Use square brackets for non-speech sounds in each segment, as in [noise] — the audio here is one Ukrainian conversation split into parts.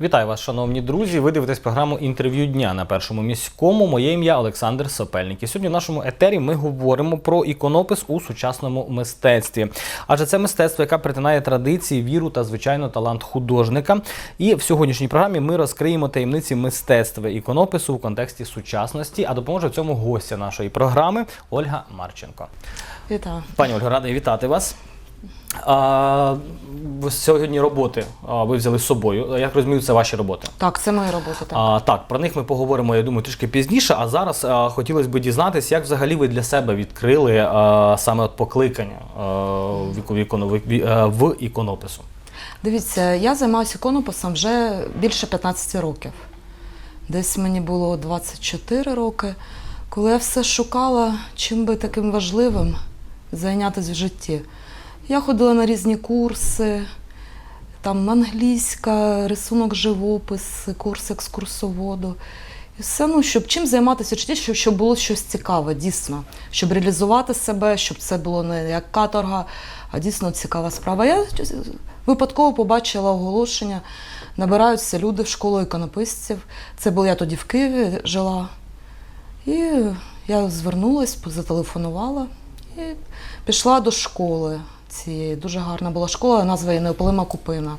Вітаю вас, шановні друзі. Ви дивитесь програму інтерв'ю дня на першому міському. Моє ім'я Олександр Сопельник. І сьогодні в нашому етері ми говоримо про іконопис у сучасному мистецтві. Адже це мистецтво, яке притинає традиції, віру та звичайно талант художника. І в сьогоднішній програмі ми розкриємо таємниці мистецтва іконопису в контексті сучасності. А допоможе в цьому гостя нашої програми Ольга Марченко. Вітаю. Пані Ольга, радий вітати вас. А, сьогодні роботи а, ви взяли з собою. Як розумію, це ваші роботи. Так, це мої роботи. Так. А, так, про них ми поговоримо, я думаю, трішки пізніше. А зараз а, хотілося б дізнатися, як взагалі ви для себе відкрили а, саме от покликання а, в, іко- в, в, в іконопису. Дивіться, я займаюся іконописом вже більше 15 років. Десь мені було 24 роки, коли я все шукала, чим би таким важливим зайнятися в житті. Я ходила на різні курси, там англійська, рисунок живопис, курс екскурсоводу. І все, ну, щоб чим займатися житті, щоб, щоб було щось цікаве, дійсно, щоб реалізувати себе, щоб це було не як каторга, а дійсно цікава справа. Я випадково побачила оголошення, набираються люди в школу іконописців. Це було я тоді в Києві жила. І я звернулась, зателефонувала і пішла до школи цієї. Дуже гарна була школа, назва її Неопалима Купина.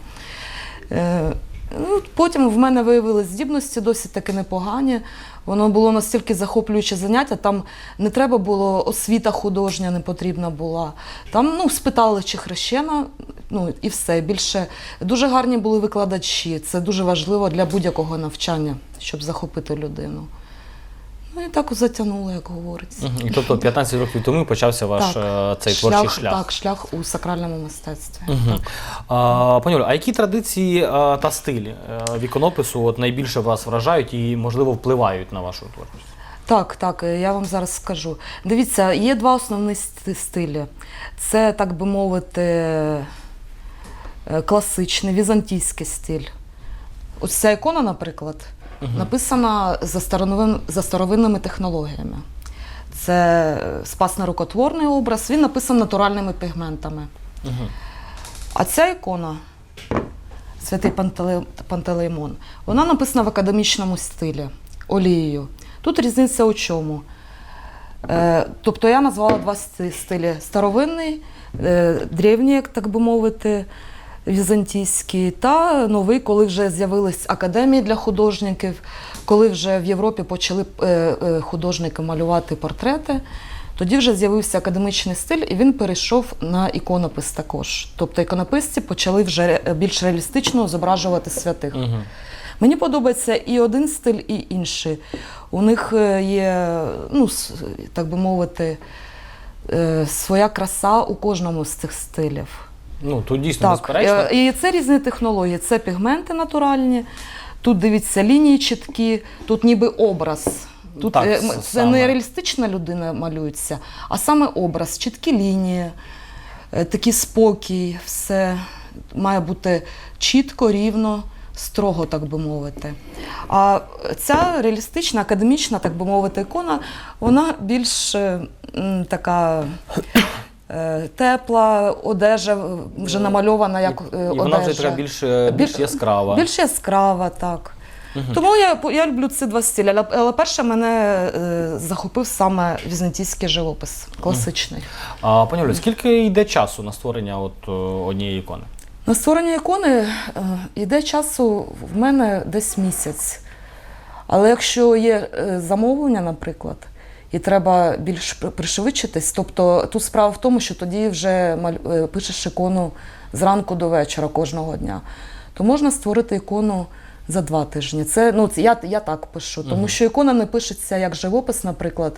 Е, Ну, потім в мене виявилися здібності досить таки непогані. Воно було настільки захоплююче заняття. Там не треба було освіта художня, не потрібна була. Там ну, спитали, чи хрещена, ну і все. Більше дуже гарні були викладачі. Це дуже важливо для будь-якого навчання, щоб захопити людину. Ну і так затягнуло, як говориться. І тобто 15 років тому почався ваш е, цей творчий шлях. Так, шлях у сакральному мистецтві. Мгм. Так. А, пані Олю, а які традиції а, та стилі е, в от найбільше вас вражають і, можливо, впливають на вашу творчість? Так, так, е, я вам зараз скажу. Дивіться, є два основні стилі. Це, так би мовити, е, класичний, візантійський стиль. Ось ця ікона, наприклад, написана за, старовин, за старовинними технологіями. Це спасно-рукотворний образ, він написаний натуральними пігментами. Мгм. А ця ікона, святий Пантелеймон, вона написана в академічному стилі олією. Тут різниця у чому? Е, тобто я назвала два стилі: старовинний, е, древній, як так би мовити, візантійський, та новий, коли вже з'явились академії для художників, коли вже в Європі почали е, е, художники малювати портрети. Тоді вже з'явився академічний стиль, і він перейшов на іконопис також. Тобто іконописці почали вже більш реалістично зображувати святих. Мгм. Мені подобається і один стиль, і інший. У них е, є, ну, так би мовити, е, своя краса у кожному з цих стилів. Ну, тут дійсно Так, безперечно. е, і це різні технології. Це пігменти натуральні, тут дивіться лінії чіткі, тут ніби образ. Тут Так, е, це саме. не реалістична людина малюється, а саме образ, чіткі лінії, е, такий спокій, все має бути чітко, рівно, строго, так би мовити. А ця реалістична, академічна, так би мовити, ікона, вона більш е, м, така. Е, Тепла одежа е, вже намальована як і, е, і вона вже така більш, е, більш яскрава. Більш яскрава, так. Мгм. Тому я, я люблю ці два стилі. Але, перше мене е, захопив саме візантійський живопис, класичний. А, пані Олю, скільки йде часу на створення от, е, однієї ікони? На створення ікони е, йде часу в мене десь місяць. Але якщо є е, замовлення, наприклад, і треба більш при- пришвидшитись, тобто тут справа в тому, що тоді вже е, пишеш ікону зранку до вечора кожного дня, то можна створити ікону за два тижні. Це ну це я, я так пишу, тому що ікона не пишеться як живопис, наприклад.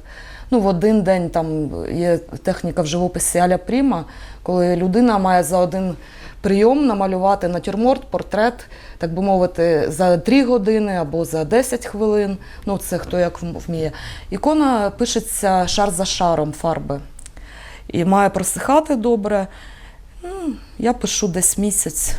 Ну, в один день там є техніка в живописі аля пріма, коли людина має за один прийом намалювати натюрморт, портрет, так би мовити, за 3 години або за 10 хвилин. Ну, це хто як вміє. Ікона пишеться шар за шаром фарби. І має просихати добре. Ну, я пишу десь місяць.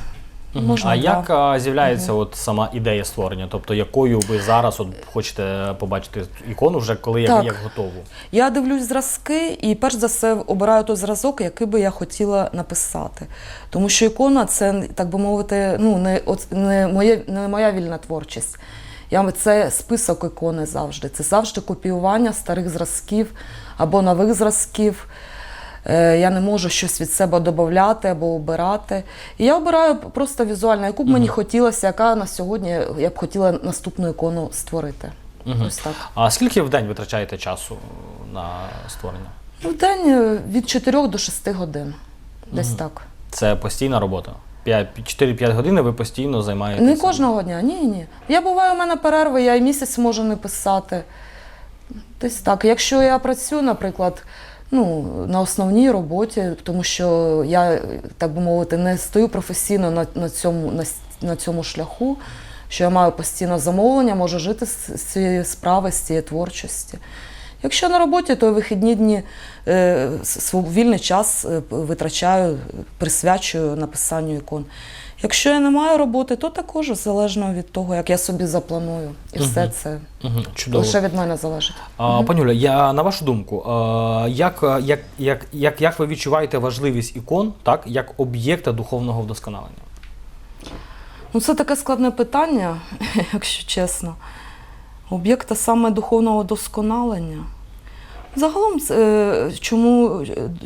Можна, а да. як а, з'являється от сама ідея створення? Тобто, якою ви зараз от хочете побачити ікону, вже коли як, як готову? Я дивлюсь зразки і перш за все обираю той зразок, який би я хотіла написати. Тому що ікона це, так би мовити, ну, не, от, не, моє, не моя вільна творчість. Я, це список ікони завжди. Це завжди копіювання старих зразків або нових зразків. Е, Я не можу щось від себе додати або обирати. І я обираю просто візуально, яку б мені хотілося, яка на сьогодні я б хотіла наступну ікону створити. Мгм. Ось так. А скільки в день витрачаєте часу на створення? Ну, в день е, від 4 до 6 годин. Десь так. Це постійна робота? 4-5 годин ви постійно займаєтеся? Не кожного дня, ні, ні. Я буваю, у мене перерви, я і місяць можу не писати. Десь так. Якщо я працюю, наприклад, ну, на основній роботі, тому що я, так би мовити, не стою професійно на, на, цьому, на, на цьому шляху, що я маю постійно замовлення, можу жити з з цієї справи, з цієї творчості. Якщо на роботі, то вихідні дні е, вільний час е, витрачаю, присвячую написанню ікон. Якщо я не маю роботи, то також залежно від того, як я собі запланую. І все це. Чудово. лише від мене залежить. А, Пані Оля, я на вашу думку, а, як, як, як, як, як ви відчуваєте важливість ікон, так, як об'єкта духовного вдосконалення? Ну, це таке складне питання, [laughs] якщо чесно. Об'єкта саме духовного досконалення. Загалом, е, чому,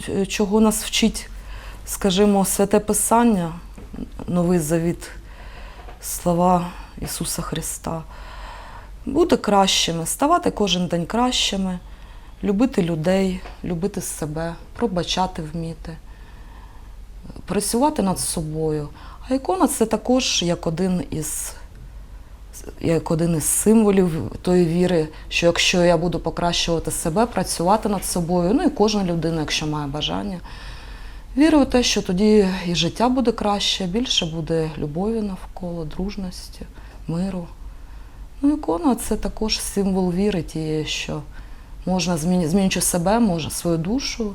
е, чого нас вчить, скажімо, святе Писання, Новий Завіт, слова Ісуса Христа. Бути кращими, ставати кожен день кращими, любити людей, любити себе, пробачати вміти, працювати над собою. А ікона це також як один із, як один із символів тої віри, що якщо я буду покращувати себе, працювати над собою, ну і кожна людина, якщо має бажання, вірю в те, що тоді і життя буде краще, більше буде любові навколо, дружності, миру. Ну, ікона це також символ віри тієї, що можна змінюючи себе, може свою душу,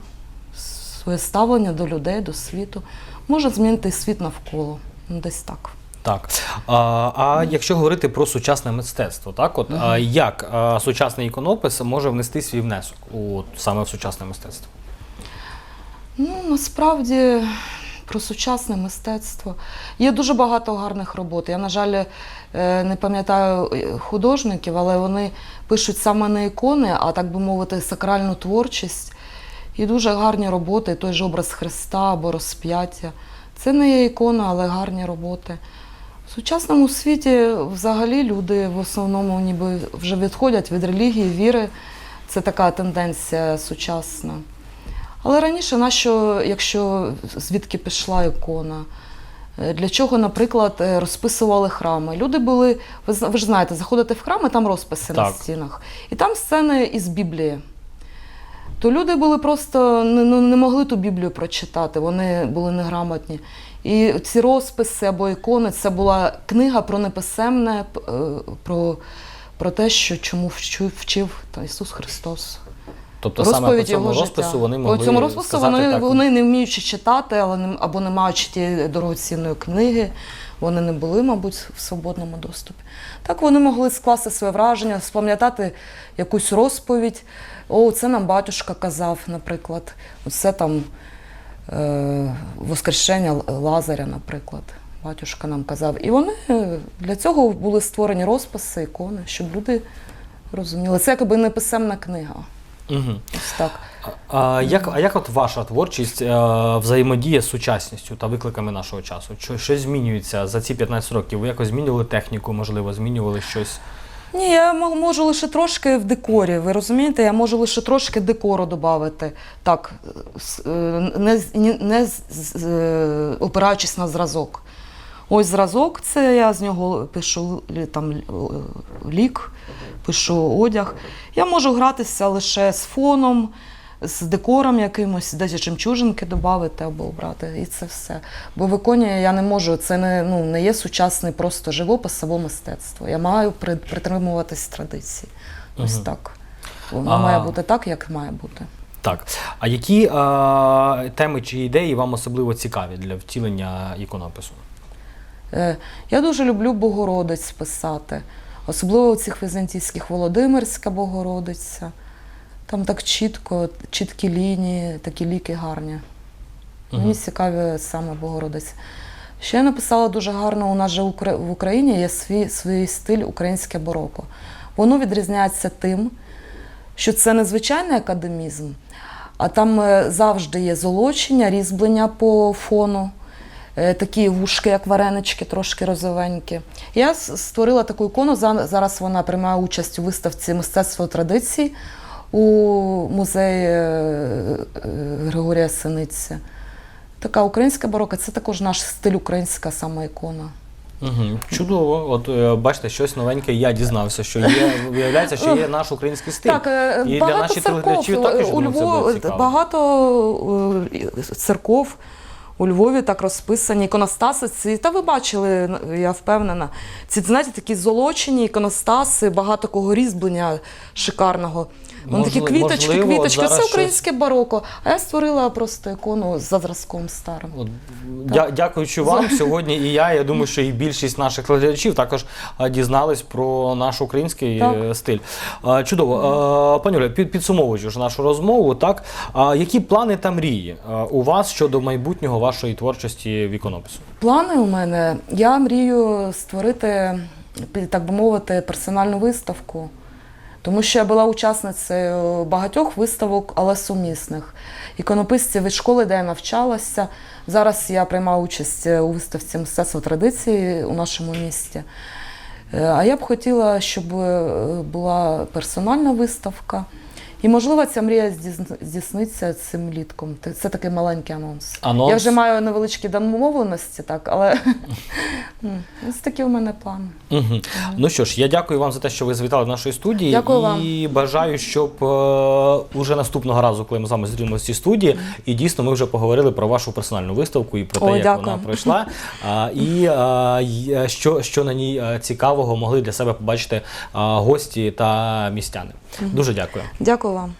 своє ставлення до людей, до світу, може змінити світ навколо. Ну, десь так. Так. А, а якщо говорити про сучасне мистецтво, так от а, як а, сучасний іконопис може внести свій внесок у саме в сучасне мистецтво? Ну, насправді про сучасне мистецтво. Є дуже багато гарних робот. Я, на жаль, е, не пам'ятаю е, художників, але вони пишуть саме не ікони, а так би мовити, сакральну творчість. І дуже гарні роботи, той же образ Христа або розп'яття. Це не є ікона, але гарні роботи. В сучасному світі взагалі люди в основному ніби вже відходять від релігії, віри. Це така тенденція сучасна. Але раніше, нащо, якщо звідки пішла ікона? Для чого, наприклад, розписували храми? Люди були, ви, ж знаєте, заходите в храми, там розписи на стінах. І там сцени із Біблії. То люди були просто не, ну, не могли ту Біблію прочитати, вони були неграмотні. І ці розписи або ікони це була книга про неписемне, е, про, про те, що чому вчив, та Ісус Христос. Тобто саме по цьому його розпису життя. вони могли По цьому розпису сказати вони, так, вони не вміючи читати, але не, або не маючи ті дорогоцінної книги, вони не були, мабуть, в свободному доступі. Так вони могли скласти своє враження, спам'ятати якусь розповідь. О, це нам батюшка казав, наприклад. Оце там е, Воскрешення Лазаря, наприклад. Батюшка нам казав. І вони е, для цього були створені розписи, ікони, щоб люди розуміли. Це якби не писемна книга. Угу. Так. А, як, а як от ваша творчість е, взаємодіє з сучасністю та викликами нашого часу? Що, щось змінюється за ці 15 років? Ви якось змінювали техніку, можливо, змінювали щось? Ні, я можу лише трошки в декорі. Ви розумієте? Я можу лише трошки декору додати. Так, с- е, не, не з- з- е, опираючись на зразок. Ось зразок, це я з нього пишу там е, лік, пишу одяг. Я можу гратися лише з фоном, з декором якимось, десь жемчужинки додати або обрати, і це все. Бо в я не можу, це не, ну, не є сучасний просто живопис або мистецтво. Я маю при- притримуватись традицій. Ось так. Воно А- має бути так, як має бути. Так. А які е, теми чи ідеї вам особливо цікаві для втілення іконопису? Е, Я дуже люблю Богородиць писати, особливо цих візантійських Володимирська Богородиця. Там так чітко, чіткі лінії, такі ліки гарні. Мені Мгм. цікаві саме Богородиць. Ще я написала дуже гарно, у нас же в Україні є свій, свій стиль українське бароко. Воно відрізняється тим, що це не звичайний академізм, а там е, завжди є золочення, різьблення по фону, такі вушки, як варенички, трошки розовенькі. Я створила таку ікону. Зараз вона приймає участь у виставці мистецтво традицій у музеї е, е, Григорія Синиці. Така українська барока це також наш стиль українська саме ікона. Угу. Чудово. От е, бачите, щось новеньке я дізнався, що є, виявляється, що є наш український стиль. Так, е, І для наших церков також, у Львові, багато е, церков у Львові так розписані, іконостаси ці. Та ви бачили, я впевнена. Ці знаєте, такі золочені іконостаси, багато кого різьблення шикарного. Вони такі квіточки, можливо, квіточки. зараз Це щось- українське бароко. А я створила просто ікону за зразком старим. От, дя- дякуючи вам сьогодні, і я. Я думаю, що і більшість наших глядачів також дізнались про наш український Так. е, стиль. А, Чудово, А, пані Оля, під, підсумовуючи нашу розмову, так а, які плани та мрії у вас щодо майбутнього вашої творчості в іконопису? Плани у мене. Я мрію створити, так би мовити, персональну виставку. Тому що я була учасницею багатьох виставок, але сумісних. Іконописців від школи, де я навчалася. Зараз я приймаю участь у виставці мистецтво традиції у нашому місті. Е, А я б хотіла, щоб е, була персональна виставка. І, можливо, ця мрія здійсн- здійсниться цим літком. Це- такий маленький анонс. Анонс? Я вже маю невеличкі домовленості, так, але [laughs] ось такі у мене плани. Угу. Ну що ж, я дякую вам за те, що ви завітали до нашої студії. Дякую і вам. бажаю, щоб е, уже наступного разу, коли ми з вами зустрінемося в цій студії, і дійсно ми вже поговорили про вашу персональну виставку і про те, Ой, як дякую. вона пройшла. [laughs] А, і а, е, що, що на ній е, цікавого могли для себе побачити а, гості та містяни. Дуже дякую. Дякую вам.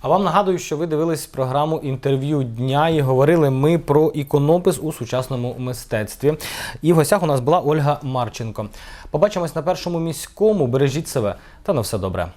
А вам нагадую, що ви дивились програму інтерв'ю дня і говорили ми про іконопис у сучасному мистецтві. І в гостях у нас була Ольга Марченко. Побачимось на першому міському. Бережіть себе та на все добре.